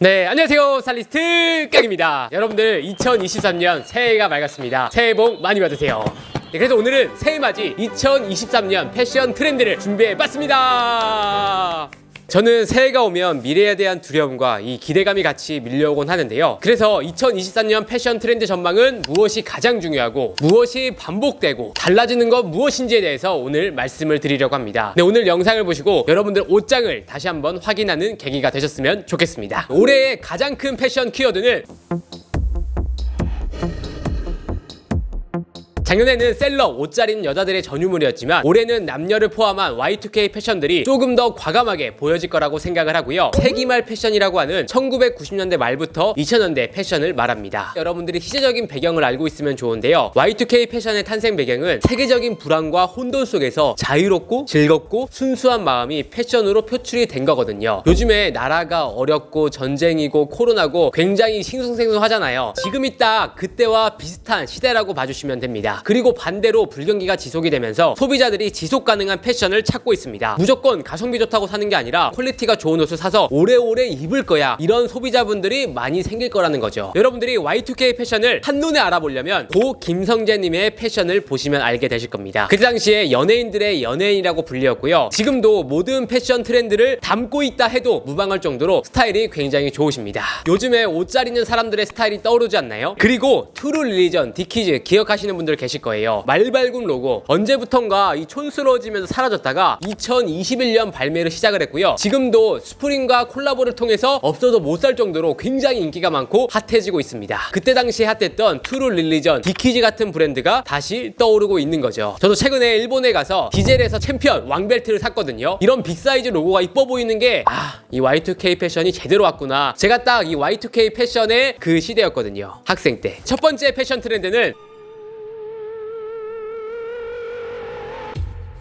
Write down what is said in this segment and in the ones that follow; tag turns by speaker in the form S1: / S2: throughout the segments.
S1: 네, 안녕하세요. 스타일리스트 깡입니다. 여러분들 2023년 새해가 밝았습니다. 새해 복 많이 받으세요. 네, 그래서 오늘은 새해 맞이 2023년 패션 트렌드를 준비해봤습니다. 저는 새해가 오면 미래에 대한 두려움과 이 기대감이 같이 밀려오곤 하는데요. 그래서 2023년 패션 트렌드 전망은 무엇이 가장 중요하고 무엇이 반복되고 달라지는 것 무엇인지에 대해서 오늘 말씀을 드리려고 합니다. 네, 오늘 영상을 보시고 여러분들 옷장을 다시 한번 확인하는 계기가 되셨으면 좋겠습니다. 올해의 가장 큰 패션 키워드는 작년에는 셀러, 옷잘 입는 여자들의 전유물이었지만 올해는 남녀를 포함한 Y2K 패션들이 조금 더 과감하게 보여질 거라고 생각을 하고요. 세기말 패션이라고 하는 1990년대 말부터 2000년대 패션을 말합니다. 여러분들이 시대적인 배경을 알고 있으면 좋은데요. Y2K 패션의 탄생 배경은 세계적인 불안과 혼돈 속에서 자유롭고 즐겁고 순수한 마음이 패션으로 표출이 된 거거든요. 요즘에 나라가 어렵고 전쟁이고 코로나고 굉장히 싱숭생숭하잖아요. 지금이 딱 그때와 비슷한 시대라고 봐주시면 됩니다. 그리고 반대로 불경기가 지속이 되면서 소비자들이 지속 가능한 패션을 찾고 있습니다. 무조건 가성비 좋다고 사는 게 아니라 퀄리티가 좋은 옷을 사서 오래오래 입을 거야. 이런 소비자분들이 많이 생길 거라는 거죠. 여러분들이 Y2K 패션을 한눈에 알아보려면 고 김성재님의 패션을 보시면 알게 되실 겁니다. 그 당시에 연예인들의 연예인이라고 불리었고요. 지금도 모든 패션 트렌드를 담고 있다 해도 무방할 정도로 스타일이 굉장히 좋으십니다. 요즘에 옷 잘 입는 사람들의 스타일이 떠오르지 않나요? 그리고 트루 릴리전, 디키즈 기억하시는 분들 계실 거예요. 말발굽 로고 언제부턴가 이 촌스러워지면서 사라졌다가 2021년 발매를 시작을 했고요. 지금도 스프링과 콜라보를 통해서 없어도 못 살 정도로 굉장히 인기가 많고 핫해지고 있습니다. 그때 당시에 핫했던 트루 릴리전, 디키즈 같은 브랜드가 다시 떠오르고 있는 거죠. 저도 최근에 일본에 가서 디젤에서 챔피언 왕벨트를 샀거든요. 이런 빅사이즈 로고가 이뻐 보이는 게 아, 이 Y2K 패션이 제대로 왔구나. 제가 딱 이 Y2K 패션의 그 시대였거든요. 학생 때. 첫 번째 패션 트렌드는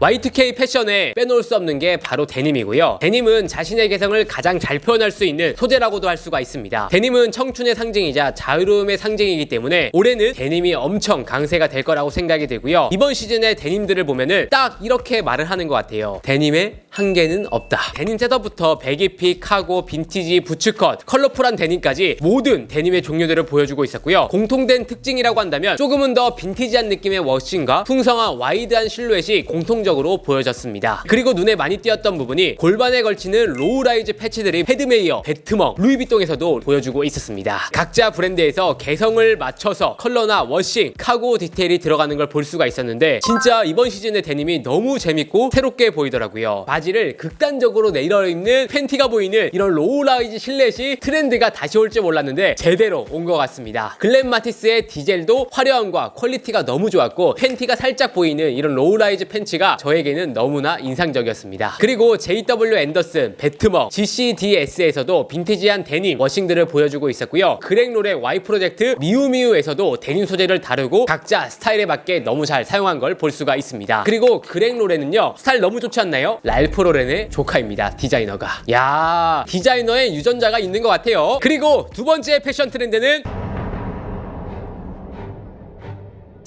S1: Y2K 패션에 빼놓을 수 없는 게 바로 데님이고요. 데님은 자신의 개성을 가장 잘 표현할 수 있는 소재라고도 할 수가 있습니다. 데님은 청춘의 상징이자 자유로움의 상징이기 때문에 올해는 데님이 엄청 강세가 될 거라고 생각이 되고요. 이번 시즌의 데님들을 보면은 딱 이렇게 말을 하는 것 같아요. 데님의 한계는 없다. 데님 셋업부터 배기피, 카고, 빈티지, 부츠컷, 컬러풀한 데님까지 모든 데님의 종류들을 보여주고 있었고요. 공통된 특징이라고 한다면 조금은 더 빈티지한 느낌의 워싱과 풍성한 와이드한 실루엣이 공통적으로 보여졌습니다. 그리고 눈에 많이 띄었던 부분이 골반에 걸치는 로우라이즈 패치들이 헤드메이어, 배트멍, 루이비통에서도 보여주고 있었습니다. 각자 브랜드에서 개성을 맞춰서 컬러나 워싱, 카고 디테일이 들어가는 걸 볼 수가 있었는데 진짜 이번 시즌의 데님이 너무 재밌고 새롭게 보이더라고요. 바지 를 극단적으로 내려 입는 팬티가 보이는 이런 로우라이즈 실내시 트렌드가 다시 올줄 몰랐는데 제대로 온 것 같습니다. 글렌 마티스의 디젤도 화려함과 퀄리티가 너무 좋았고 팬티가 살짝 보이는 이런 로우라이즈 팬츠가 저에게는 너무나 인상적이었습니다. 그리고 JW 앤더슨, 배트머, GCDS에서도 빈티지한 데님 워싱들을 보여주고 있었고요. 그렉롤의 Y 프로젝트 미우미우에서도 데님 소재를 다루고 각자 스타일에 맞게 너무 잘 사용한 걸 볼 수가 있습니다. 그리고 그렉롤에는요 스타일 너무 좋지 않나요? 랄프 로렌의 조카입니다. 디자이너가. 야 디자이너의 유전자가 있는 것 같아요. 그리고 두 번째 패션 트렌드는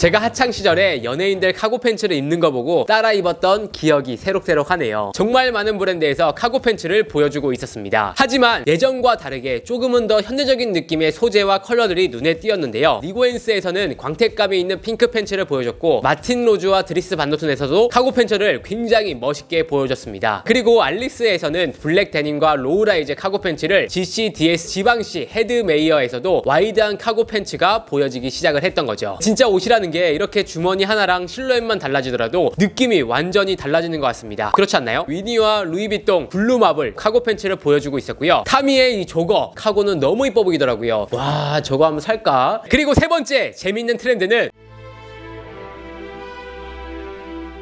S1: 제가 하창 시절에 연예인들 카고 팬츠를 입는 거 보고 따라 입었던 기억이 새록새록하네요. 정말 많은 브랜드에서 카고 팬츠를 보여주고 있었습니다. 하지만 예전과 다르게 조금은 더 현대적인 느낌의 소재와 컬러들이 눈에 띄었는데요. 리고엔스에서는 광택감이 있는 핑크 팬츠를 보여줬고 마틴 로즈와 드리스 반노튼에서도 카고 팬츠를 굉장히 멋있게 보여줬습니다. 그리고 알릭스에서는 블랙 데님과 로우라이즈 카고 팬츠를 GCDS 지방시 헤드메이어에서도 와이드한 카고 팬츠가 보여지기 시작을 했던 거죠. 진짜 옷이라는 게 이렇게 주머니 하나랑 실루엣만 달라지더라도 느낌이 완전히 달라지는 것 같습니다. 그렇지 않나요? 위니와 루이비통 블루 마블 카고 팬츠를 보여주고 있었고요. 타미의 이 조거 카고는 너무 이뻐 보이더라고요. 와 저거 한번 살까? 그리고 세 번째 재밌는 트렌드는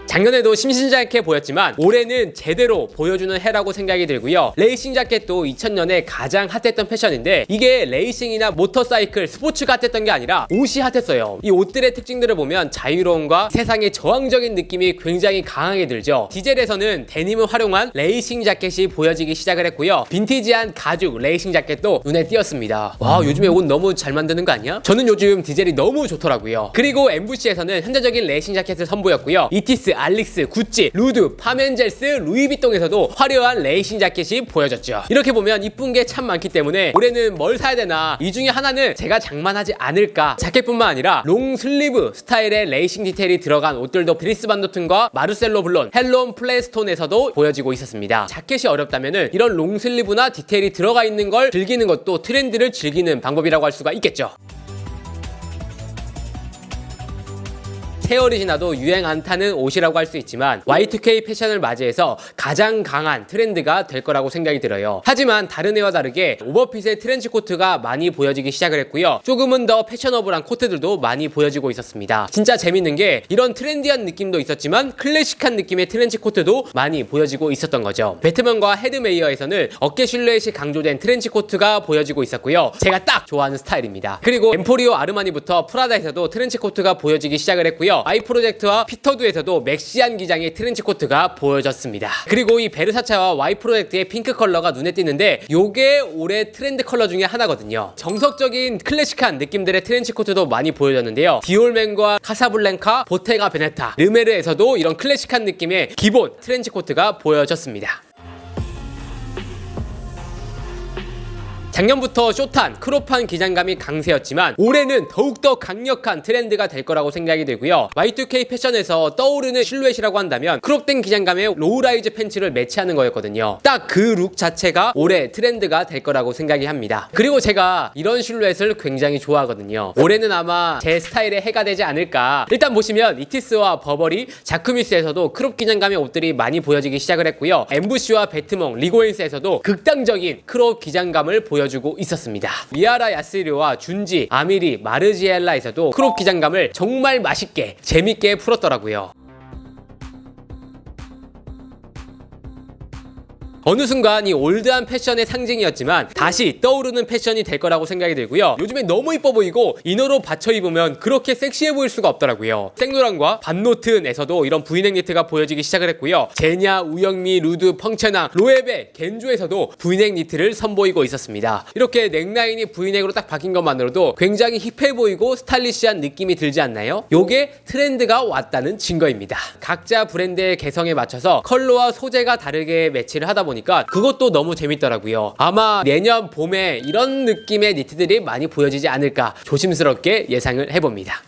S1: 작년에도 심심찮게 보였지만 올해는 제대로 보여주는 해라고 생각이 들고요. 레이싱 자켓도 2000년에 가장 핫했던 패션인데 이게 레이싱이나 모터사이클, 스포츠가 핫했던 게 아니라 옷이 핫했어요. 이 옷들의 특징들을 보면 자유로움과 세상의 저항적인 느낌이 굉장히 강하게 들죠. 디젤에서는 데님을 활용한 레이싱 자켓이 보여지기 시작을 했고요. 빈티지한 가죽 레이싱 자켓도 눈에 띄었습니다. 와 요즘에 옷 너무 잘 만드는 거 아니야? 저는 요즘 디젤이 너무 좋더라고요. 그리고 엠부시에서는 현대적인 레이싱 자켓을 선보였고요. 이티스 알릭스, 구찌, 루드, 파멘젤스, 루이비통에서도 화려한 레이싱 자켓이 보여졌죠. 이렇게 보면 이쁜 게 참 많기 때문에 올해는 뭘 사야 되나 이 중에 하나는 제가 장만하지 않을까 자켓뿐만 아니라 롱 슬리브 스타일의 레이싱 디테일이 들어간 옷들도 드리스 반도튼과 마르셀로 블론, 헬론 플레스톤에서도 보여지고 있었습니다. 자켓이 어렵다면 이런 롱 슬리브나 디테일이 들어가 있는 걸 즐기는 것도 트렌드를 즐기는 방법이라고 할 수가 있겠죠. 세월이 지나도 유행 안 타는 옷이라고 할 수 있지만 Y2K 패션을 맞이해서 가장 강한 트렌드가 될 거라고 생각이 들어요. 하지만 다른 해와 다르게 오버핏의 트렌치 코트가 많이 보여지기 시작을 했고요. 조금은 더 패셔너블한 코트들도 많이 보여지고 있었습니다. 진짜 재밌는 게 이런 트렌디한 느낌도 있었지만 클래식한 느낌의 트렌치 코트도 많이 보여지고 있었던 거죠. 배트맨과 헤드메이어에서는 어깨 실루엣이 강조된 트렌치 코트가 보여지고 있었고요. 제가 딱 좋아하는 스타일입니다. 그리고 엠포리오 아르마니부터 프라다에서도 트렌치 코트가 보여지기 시작을 했고요. 아이 프로젝트와 피터두에서도 맥시안 기장의 트렌치 코트가 보여졌습니다. 그리고 이 베르사차와 와이 프로젝트의 핑크 컬러가 눈에 띄는데 요게 올해 트렌드 컬러 중에 하나거든요. 정석적인 클래식한 느낌들의 트렌치 코트도 많이 보여졌는데요. 디올맨과 카사블랭카, 보테가 베네타, 르메르에서도 이런 클래식한 느낌의 기본 트렌치 코트가 보여졌습니다. 작년부터 쇼탄, 크롭한 기장감이 강세였지만 올해는 더욱더 강력한 트렌드가 될 거라고 생각이 들고요. Y2K 패션에서 떠오르는 실루엣이라고 한다면 크롭된 기장감의 로우라이즈 팬츠를 매치하는 거였거든요. 딱 그 룩 자체가 올해 트렌드가 될 거라고 생각이 합니다. 그리고 제가 이런 실루엣을 굉장히 좋아하거든요. 올해는 아마 제 스타일의 해가 되지 않을까. 일단 보시면 이티스와 버버리, 자크미스에서도 크롭 기장감의 옷들이 많이 보여지기 시작을 했고요. 엠부시와 배트몽, 리고인스에서도 극단적인 크롭 기장감을 보여 주고 있었습니다. 미아라 야스리와 준지, 아미리, 마르지엘라에서도 크롭 기장감을 정말 맛있게 재밌게 풀었더라고요. 어느 순간 이 올드한 패션의 상징이었지만 다시 떠오르는 패션이 될 거라고 생각이 들고요. 요즘에 너무 이뻐 보이고 이너로 받쳐 입으면 그렇게 섹시해 보일 수가 없더라고요. 생노랑과 반노튼에서도 이런 브이넥 니트가 보여지기 시작을 했고요. 제냐, 우영미, 루드, 펑체나, 로에베, 겐조에서도 브이넥 니트를 선보이고 있었습니다. 이렇게 넥라인이 브이넥으로 딱 바뀐 것만으로도 굉장히 힙해 보이고 스타일리시한 느낌이 들지 않나요? 요게 트렌드가 왔다는 증거입니다. 각자 브랜드의 개성에 맞춰서 컬러와 소재가 다르게 매치를 하다 보니 까 그것도 너무 재밌더라고요. 아마 내년 봄에 이런 느낌의 니트들이 많이 보여지지 않을까 조심스럽게 예상을 해봅니다.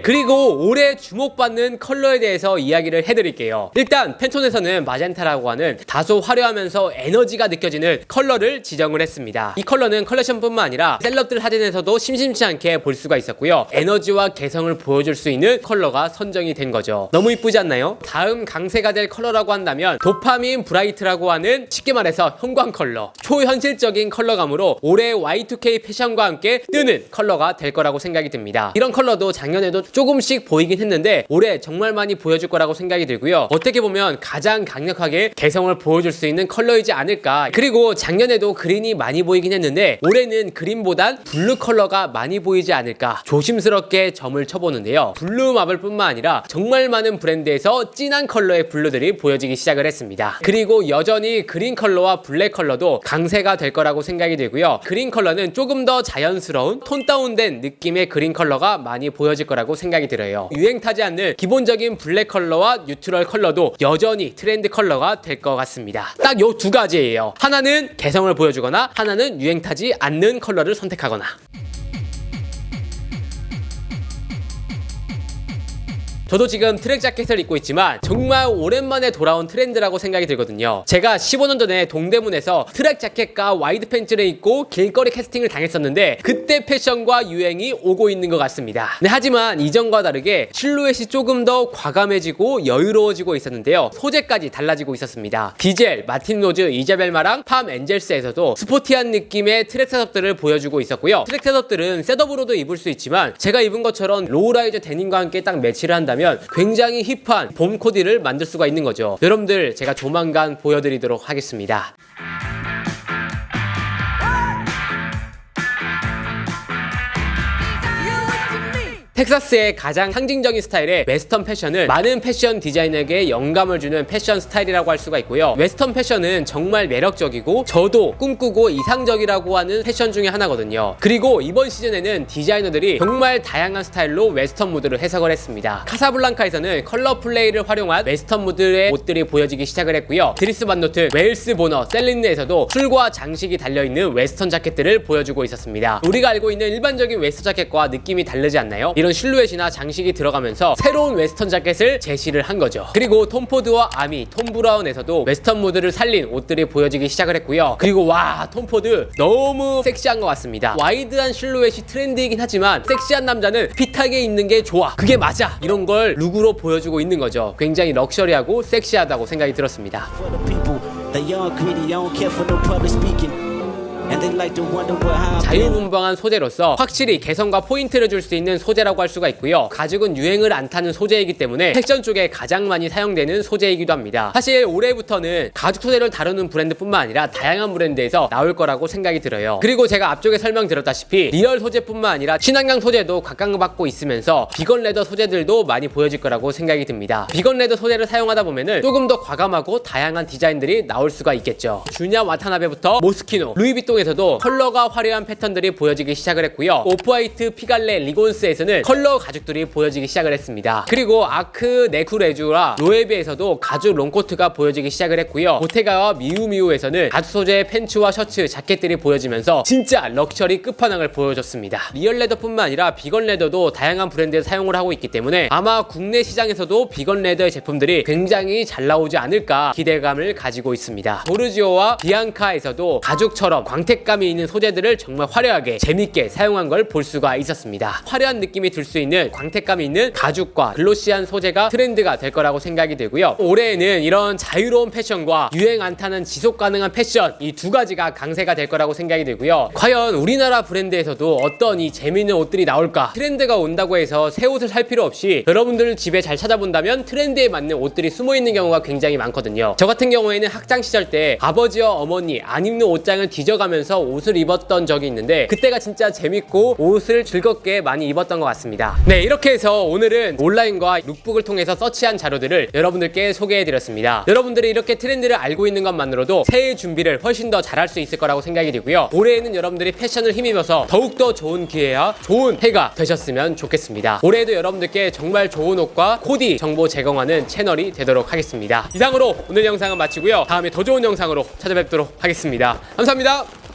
S1: 그리고 올해 주목받는 컬러에 대해서 이야기를 해드릴게요. 일단 팬톤에서는 마젠타라고 하는 다소 화려하면서 에너지가 느껴지는 컬러를 지정을 했습니다. 이 컬러는 컬렉션뿐만 아니라 셀럽들 사진에서도 심심치 않게 볼 수가 있었고요. 에너지와 개성을 보여줄 수 있는 컬러가 선정이 된 거죠. 너무 이쁘지 않나요? 다음 강세가 될 컬러라고 한다면 도파민 브라이트라고 하는 쉽게 말해서 형광 컬러, 초현실적인 컬러감으로 올해 Y2K 패션과 함께 뜨는 컬러가 될 거라고 생각이 듭니다. 이런 컬러도 작년에도 조금씩 보이긴 했는데 올해 정말 많이 보여줄 거라고 생각이 들고요. 어떻게 보면 가장 강력하게 개성을 보여줄 수 있는 컬러이지 않을까. 그리고 작년에도 그린이 많이 보이긴 했는데 올해는 그린보단 블루 컬러가 많이 보이지 않을까. 조심스럽게 점을 쳐보는데요. 블루 마블뿐만 아니라 정말 많은 브랜드에서 진한 컬러의 블루들이 보여지기 시작을 했습니다. 그리고 여전히 그린 컬러와 블랙 컬러도 강세가 될 거라고 생각이 들고요. 그린 컬러는 조금 더 자연스러운 톤 다운된 느낌의 그린 컬러가 많이 보여질 거라고 생각이 들어요. 유행 타지 않는 기본적인 블랙 컬러와 뉴트럴 컬러도 여전히 트렌드 컬러가 될 것 같습니다. 딱 요 두 가지예요. 하나는 개성을 보여주거나 하나는 유행 타지 않는 컬러를 선택하거나. 저도 지금 트랙 자켓을 입고 있지만 정말 오랜만에 돌아온 트렌드라고 생각이 들거든요. 제가 15년 전에 동대문에서 트랙 자켓과 와이드 팬츠를 입고 길거리 캐스팅을 당했었는데 그때 패션과 유행이 오고 있는 것 같습니다. 네, 하지만 이전과 다르게 실루엣이 조금 더 과감해지고 여유로워지고 있었는데요. 소재까지 달라지고 있었습니다. 디젤, 마틴 로즈, 이자벨마랑 팜 엔젤스에서도 스포티한 느낌의 트랙 셋업들을 보여주고 있었고요. 트랙 셋업들은 셋업으로도 입을 수 있지만 제가 입은 것처럼 로우라이즈 데님과 함께 딱 매치를 한다면 굉장히 힙한 봄 코디를 만들 수가 있는 거죠. 여러분들 제가 조만간 보여드리도록 하겠습니다. 텍사스의 가장 상징적인 스타일의 웨스턴 패션은 많은 패션 디자이너에게 영감을 주는 패션 스타일이라고 할 수가 있고요. 웨스턴 패션은 정말 매력적이고 저도 꿈꾸고 이상적이라고 하는 패션 중에 하나거든요. 그리고 이번 시즌에는 디자이너들이 정말 다양한 스타일로 웨스턴 무드를 해석을 했습니다. 카사블랑카에서는 컬러 플레이를 활용한 웨스턴 무드의 옷들이 보여지기 시작을 했고요. 드리스 반노트, 웨일스 보너, 셀린느에서도 술과 장식이 달려있는 웨스턴 자켓들을 보여주고 있었습니다. 우리가 알고 있는 일반적인 웨스턴 자켓과 느낌이 다르지 않나요? 이런 실루엣이나 장식이 들어가면서 새로운 웨스턴 자켓을 제시를 한 거죠. 그리고 톰 포드와 아미, 톰 브라운에서도 웨스턴 무드를 살린 옷들이 보여지기 시작을 했고요. 그리고 와, 톰 포드 너무 섹시한 것 같습니다. 와이드한 실루엣이 트렌드이긴 하지만 섹시한 남자는 핏하게 입는 게 좋아. 그게 맞아. 이런 걸 룩으로 보여주고 있는 거죠. 굉장히 럭셔리하고 섹시하다고 생각이 들었습니다. 자유분방한 소재로서 확실히 개성과 포인트를 줄 수 있는 소재라고 할 수가 있고요. 가죽은 유행을 안 타는 소재이기 때문에 패션 쪽에 가장 많이 사용되는 소재이기도 합니다. 사실 올해부터는 가죽 소재를 다루는 브랜드뿐만 아니라 다양한 브랜드에서 나올 거라고 생각이 들어요. 그리고 제가 앞쪽에 설명드렸다시피 리얼 소재뿐만 아니라 친환경 소재도 각광받고 있으면서 비건 레더 소재들도 많이 보여질 거라고 생각이 듭니다. 비건 레더 소재를 사용하다 보면은 조금 더 과감하고 다양한 디자인들이 나올 수가 있겠죠. 주냐 와타나베부터 모스키노, 루이비통 에서도 컬러가 화려한 패턴들이 보여지기 시작을 했고요. 오프화이트, 피갈레, 리곤스에서는 컬러 가죽들이 보여지기 시작을 했습니다. 그리고 아크, 네쿠레주라, 로에비에서도 가죽 롱코트가 보여지기 시작을 했고요. 보테가와 미우미우에서는 가죽 소재의 팬츠와 셔츠, 자켓들이 보여지면서 진짜 럭셔리 끝판왕을 보여줬습니다. 리얼 레더뿐만 아니라 비건 레더도 다양한 브랜드에서 사용을 하고 있기 때문에 아마 국내 시장에서도 비건 레더의 제품들이 굉장히 잘 나오지 않을까 기대감을 가지고 있습니다. 도르지오와 비앙카에서도 가죽처럼 광택 감이 있는 소재들을 정말 화려하게 재밌게 사용한 걸 볼 수가 있었습니다. 화려한 느낌이 들 수 있는 광택감이 있는 가죽과 글로시한 소재가 트렌드가 될 거라고 생각이 되고요. 올해에는 이런 자유로운 패션과 유행 안 타는 지속 가능한 패션 이 두 가지가 강세가 될 거라고 생각이 되고요. 과연 우리나라 브랜드에서도 어떤 이 재미있는 옷들이 나올까? 트렌드가 온다고 해서 새 옷을 살 필요 없이 여러분들 집에 잘 찾아본다면 트렌드에 맞는 옷들이 숨어 있는 경우가 굉장히 많거든요. 저 같은 경우에는 학창 시절 때 아버지와 어머니 안 입는 옷장을 뒤져가 면서 옷을 입었던 적이 있는데 그때가 진짜 재밌고 옷을 즐겁게 많이 입었던 것 같습니다. 네, 이렇게 해서 오늘은 온라인과 룩북을 통해서 서치한 자료들을 여러분들께 소개해드렸습니다. 여러분들이 이렇게 트렌드를 알고 있는 것만으로도 새해 준비를 훨씬 더 잘할 수 있을 거라고 생각이 되고요. 올해에는 여러분들이 패션을 힘입어서 더욱더 좋은 기회와 좋은 해가 되셨으면 좋겠습니다. 올해에도 여러분들께 정말 좋은 옷과 코디 정보 제공하는 채널이 되도록 하겠습니다. 이상으로 오늘 영상은 마치고요. 다음에 더 좋은 영상으로 찾아뵙도록 하겠습니다. 감사합니다.